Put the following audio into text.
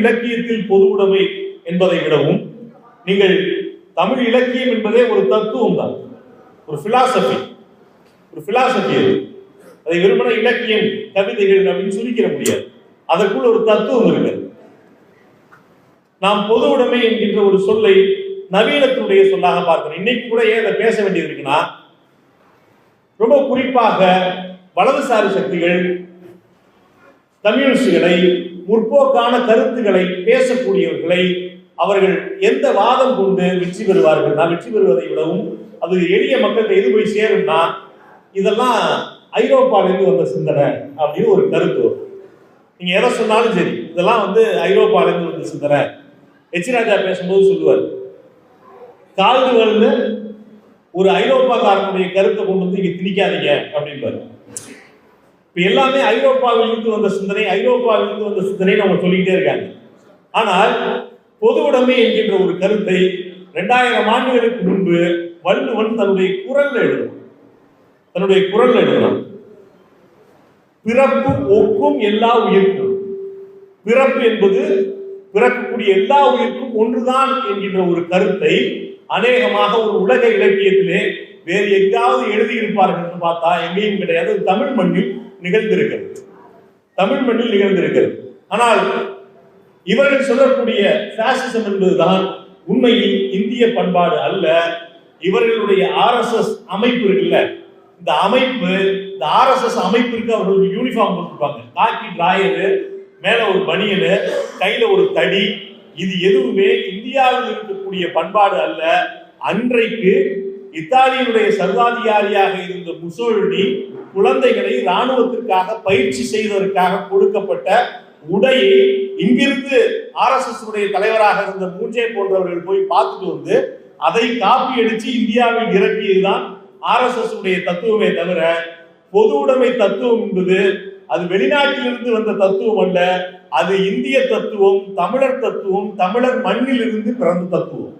இலக்கியத்தில் பொது உடைமை என்பதை விடவும் நீங்கள் தமிழ் இலக்கியம் என்பதே ஒரு தத்துவம் தான். ஒரு பிலாசபி ஒரு பிலாசபி அது. அதை வெறுமன இலக்கியம் கவிதைகள் அப்படின்னு சுருக்கிட முடியாது. அதற்குள் ஒரு தத்துவம் இருக்கு. நாம் பொது உடைமை என்கின்ற ஒரு சொல்லை நவீனத்தினுடைய சொல்லாக பார்க்கணும் இன்னைக்கு கூட ஏன் அதை பேச வேண்டியது இருக்குன்னா ரொம்ப குறிப்பாக வலதுசாரி சக்திகள் கம்யூனிஸ்டுகளை முற்போக்கான கருத்துக்களை பேசக்கூடியவர்களை அவர்கள் எந்த வாதம் கொண்டு வெற்றி பெறுவார்கள்? நான் வெற்றி பெறுவதை விடவும் அது எளிய மக்கள்கிட்ட எது போய் சேரும்னா இதெல்லாம் ஐரோப்பாவிலிருந்து வந்த சிந்தனை அப்படின்னு ஒரு கருத்து வரும். நீங்க எதை சொன்னாலும் சரி இதெல்லாம் வந்து ஐரோப்பாவிலிருந்து வந்த சிந்தனை. எச் ராஜா பேசும்போது சொல்லுவார் கால்கள்னு ஒரு ஐரோப்பாக்காரனுடைய கருத்தை கொண்டு வந்து இங்க திணிக்காதீங்க அப்படின்பாரு இப்போ எல்லாமே ஐரோப்பாவிலிருந்து வந்த சிந்தனை ஐரோப்பாவிலிருந்து வந்த சிந்தனை அவங்க சொல்லிக்கிட்டே இருக்காங்க. ஆனால் பொது உடைமை என்கின்ற ஒரு கருத்தை ரெண்டாயிரம் ஆண்டுகளுக்கு முன்பு வள்ளுவன் தன்னுடைய குரல்ல எழுதும் தன்னுடைய குரல்ல எழுதும் பிறப்பு ஒக்கும் எல்லா உயிர்க்கும். பிறப்பு என்பது பிறக்கக்கூடிய எல்லா உயிர்க்கும் ஒன்றுதான் என்கின்ற ஒரு கருத்தை அநேகமாக ஒரு உலக இலக்கியத்திலே வேறு எங்காவது எழுதியிருப்பார்கள் பார்த்தா எங்கேயும் கிடையாது. தமிழ் மண்ணில் நிகழ்ந்திருக்கிறது. தமிழ் மண்ணில் நிகழ்ந்திருக்கிறது. ஆனால் இவர்கள் சொல்லக்கூடிய பாசிசம் என்பதுதான் உண்மையில் இந்திய பண்பாடு அல்ல. இவர்களுடைய ஆர்எஸ்எஸ் அமைப்பு இருக்குல்ல இந்த அமைப்பு இந்த ஆர்எஸ்எஸ் அமைப்பிற்கு அவர்கள் யூனிஃபார்ம் கொடுத்துருப்பாங்க காக்கி டிராயரு மேல ஒரு பனியனு கையில ஒரு தடி. இது எதுவுமே இந்தியாவில் இருக்கக்கூடிய பண்பாடு அல்ல. அன்றைக்கு இத்தாலியினுடைய சர்வாதிகாரியாக இருந்த முசோலினி குழந்தைகளை இராணுவத்திற்காக பயிற்சி செய்வதற்காக கொடுக்கப்பட்ட உடையை இங்கிருந்து ஆர்எஸ்எஸ் உடைய தலைவராக இருந்த மூஞ்சே போன்றவர்கள் போய் பார்த்துட்டு வந்து அதை காப்பி அடிச்சு இந்தியாவில் இறக்கியதுதான் ஆர்எஸ்எஸ் உடைய தத்துவமே தவிர பொது உடைமை தத்துவம் என்பது அது வெளிநாட்டிலிருந்து வந்த தத்துவம் அல்ல அது இந்திய தத்துவம் தமிழர் தத்துவம் தமிழர் மண்ணிலிருந்து பிறந்த தத்துவம்.